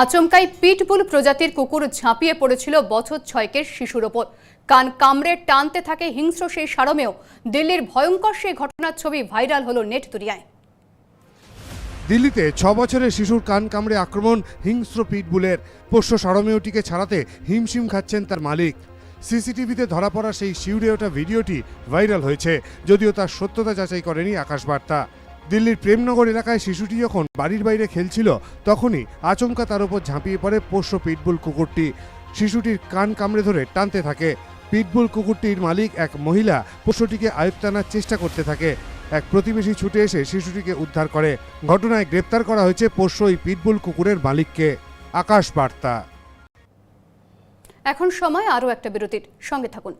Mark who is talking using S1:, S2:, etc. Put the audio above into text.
S1: আচমকাই পিটবুল প্রজাতির কুকুর ঝাঁপিয়ে পড়েছিল বছর ছয়কের শিশুর ওপর। কান কামড়ে টানতে থাকে হিংস্র সেই সারমেও দিল্লির ভয়ঙ্কর সেই ঘটনার ছবি ভাইরাল হলো নেট দুনিয়ায়।
S2: দিল্লিতে ছ বছরের শিশুর কান কামড়ে আক্রমণ হিংস্র পিটবুলের। পোষ্য সারমেয়টিকে ছাড়াতে হিমশিম খাচ্ছেন তার মালিক। সিসিটিভিতে ধরা পড়া সেই শিউরে ওঠা ভিডিওটি ভাইরাল হয়েছে, যদিও তার সত্যতা যাচাই করেনি আকাশবার্তা। দিল্লির প্রেমনগর এলাকায় শিশুটি যখন বাড়ির বাইরে খেলছিল, তখনই আচমকা তার উপর ঝাঁপিয়ে পড়ে পোষ্য পিটবুল কুকুরটি। শিশুটির কান কামড়ে ধরে টানতে থাকে। পিটবুল কুকুরটির মালিক এক মহিলা পোষ্যটিকে আয়ত্ত আনার চেষ্টা করতে থাকে। এক প্রতিবেশী ছুটে এসে শিশুটিকে উদ্ধার করে। ঘটনায় গ্রেপ্তার করা হয়েছে পোষ্য ওই পিটবুল কুকুরের মালিককে। আকাশ বার্তা।
S1: এখন সময় আরও একটা বিরতির। সঙ্গে থাকুন।